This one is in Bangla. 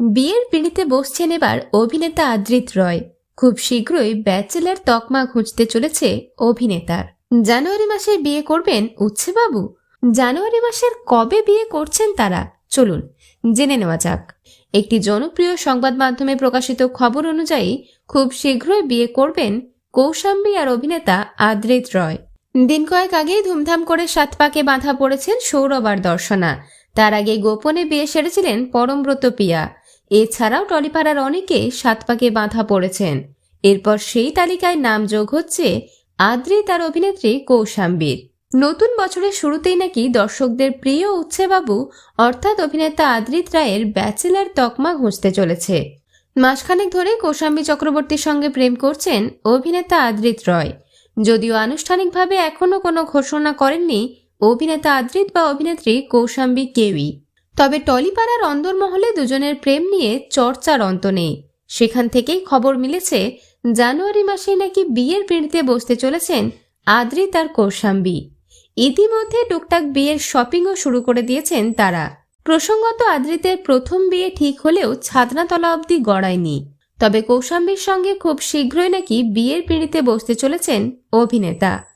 বিয়ের পিঁড়িতে বসছেন এবার অভিনেতা আদ্রিত রয়। খুব শীঘ্রই ব্যাচেলার তকমা খুঁজতে চলেছে অভিনেতার। জানুয়ারি মাসে বিয়ে করবেন উচ্ছেবাবু জানুয়ারি মাসের কবে বিয়ে করছেন তারা? চলুন, জেনে নেওয়া যাক। একটি জনপ্রিয় সংবাদ মাধ্যমে প্রকাশিত খবর অনুযায়ী খুব শীঘ্রই বিয়ে করবেন কৌশাম্বী আর অভিনেতা আদ্রিত রয়। দিন কয়েক আগেই ধুমধাম করে সাত পাকে বাঁধা পড়েছেন সৌরভ আর দর্শনা। তার আগে গোপনে বিয়ে সেরেছিলেন পরমব্রত পিয়া। এছাড়াও টলিপাড়ার অনেকে সাত পাকে বাঁধা পড়েছেন। এরপর সেই তালিকায় নাম যোগ হচ্ছে আদ্রি তার অভিনেত্রী কৌশাম্বীর। নতুন বছরের শুরুতেই নাকি দর্শকদের প্রিয় উচ্ছেবাবু অর্থাৎ অভিনেতা আদ্রিত রায়ের ব্যাচেলার তকমা ঘুঁজতে চলেছে। মাসখানেক ধরে কৌশাম্বী চক্রবর্তীর সঙ্গে প্রেম করছেন অভিনেতা আদ্রিত রয়। যদিও আনুষ্ঠানিকভাবে এখনও কোনো ঘোষণা করেননি অভিনেতা আদ্রিত বা অভিনেত্রী কৌশাম্বী কেউই। তবে টলিপাড়ার অন্দরমহলে দুজনের প্রেম নিয়ে চর্চার অন্ত নেই। সেখান থেকেই খবর মিলেছে, জানুয়ারি মাসে নাকি বিয়ের পিঁড়িতে বসতে চলেছেন আদ্রিত আর কৌশাম্বী। ইতিমধ্যে টুকটাক বিয়ের শপিংও শুরু করে দিয়েছেন তারা। প্রসঙ্গত আদ্রিতের প্রথম বিয়ে ঠিক হলেও ছাদনাতলা অবধি গড়ায়নি। তবে কৌশাম্বীর সঙ্গে খুব শীঘ্রই নাকি বিয়ের পিঁড়িতে বসতে চলেছেন অভিনেতা।